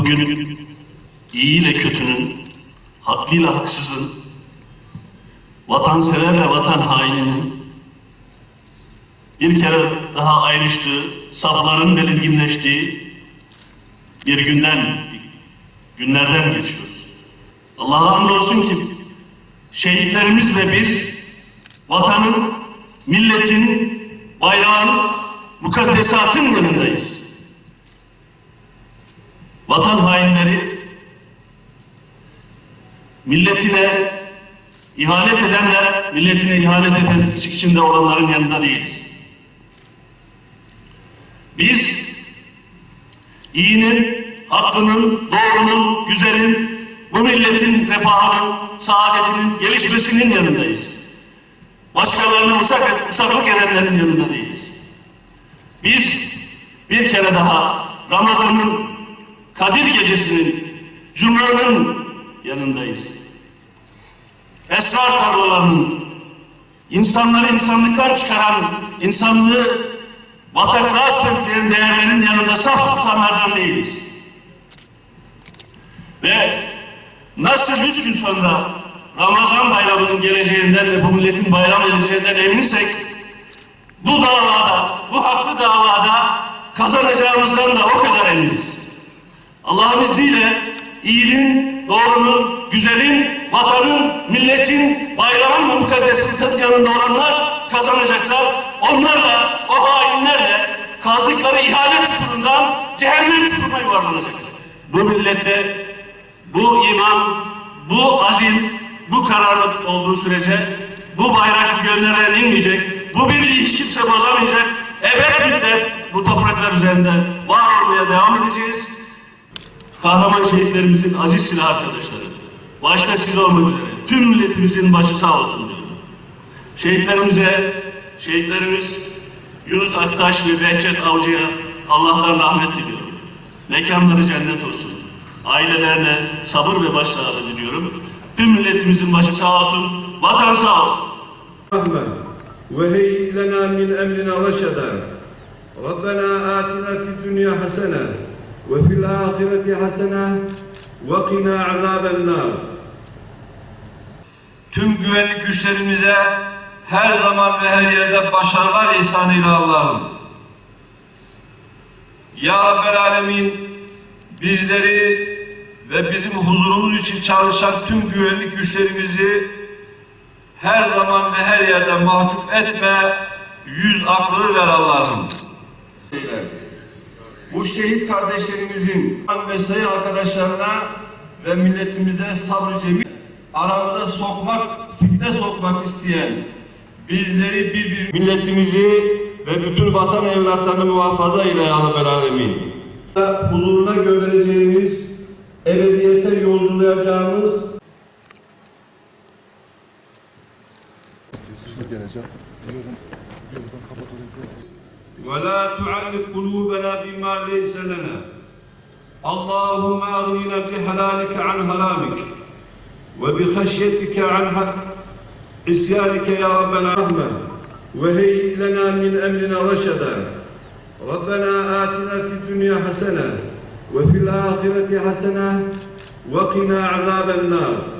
Bugün iyi ile kötünün, haklıyla haksızın, vatanseverle vatan haininin bir kere daha ayrıştığı, safların belirginleştiği bir günden, günlerden geçiyoruz. Allah'a hamdolsun ki şehitlerimizle biz vatanın, milletin, bayrağın, mukaddesatın yanındayız. Vatan hainleri milletine ihanet edenler, milletine ihanet eden iç içinde olanların yanında değiliz. Biz iyinin, hakkının, doğrunun, güzelin, bu milletin refahının, saadetinin, gelişmesinin yanındayız. Başkalarına uşak, uşaklık edenlerin yanında değiliz. Biz bir kere daha Ramazan'ın Kadir Gecesi'nin, Cuma'nın yanındayız. Esrar tarlalarının, insanları insanlıktan çıkaran, insanlığı bataklığa sürükleyen değerlerin yanında saf tutanlardan değiliz. Ve nasıl üç gün sonra Ramazan bayramının geleceğinden ve bu milletin bayram edeceğinden eminsek, bu davada, bu haklı davada kazanacağımızdan da o kadar eminiz. Allah'ın izniyle iyiliğin, doğrunun, güzelin, vatanın, milletin, bayrağın ve mukaddesitin yanında olanlar kazanacaklar. Onlar da, o hainler de kazdıkları ihanet çukurundan cehennem çukuruna yuvarlanacaklar. Bu millette bu iman, bu azim, bu kararlılık olduğu sürece bu bayrak gönlerden inmeyecek, bu birliği hiç kimse bozamayacak. Ebed müddet bu topraklar üzerinde var olmaya devam edeceğiz kahraman şehitlerimizin aziz silah arkadaşları, başta siz olmak üzere tüm milletimizin başı sağ olsun diyorum. Şehitlerimize, şehitlerimiz Yunus Aktaş ve Behçet Avcı'ya Allah'tan rahmet diliyorum. Mekanları cennet olsun. Ailelerine sabır ve başsağlığı diliyorum. Tüm milletimizin başı sağ olsun, vatan sağ olsun. Rahmet ve heyy lena min emrina reşeda. Rabbena atina fid dünya hasene وفي الآخرة حسنة وقنا عذاب النار Tüm güvenlik güçlerimize her zaman ve her yerde başarılar ihsanıyla Allah'ım. Ya Rabbel Alemin bizleri ve bizim huzurumuz için çalışan tüm güvenlik güçlerimizi her zaman ve her yerde mahcup etme, yüz aklı ver Allah'ım. Bu şehit kardeşlerimizin mesai arkadaşlarına ve milletimize sabrı cemil aramıza sokmak, fitne sokmak isteyen bizleri bir bir milletimizi ve bütün vatan evlatlarını muhafaza eyle ya Rabbel Alemin. Huzuruna göndereceğimiz, ebediyete yolculayacağımız Şimdi geleceğim. Biliyorum. Birazdan kapatırım. ولا تعلق قلوبنا بما ليس لنا. اللهم أغننا بحلالك عن حرامك وبخشيتك عن عصيانك يا رب العالمين وهيئ لنا من أمرنا رشدا. ربنا آتنا في الدنيا حسنة وفي الآخرة حسنة وقنا عذاب النار.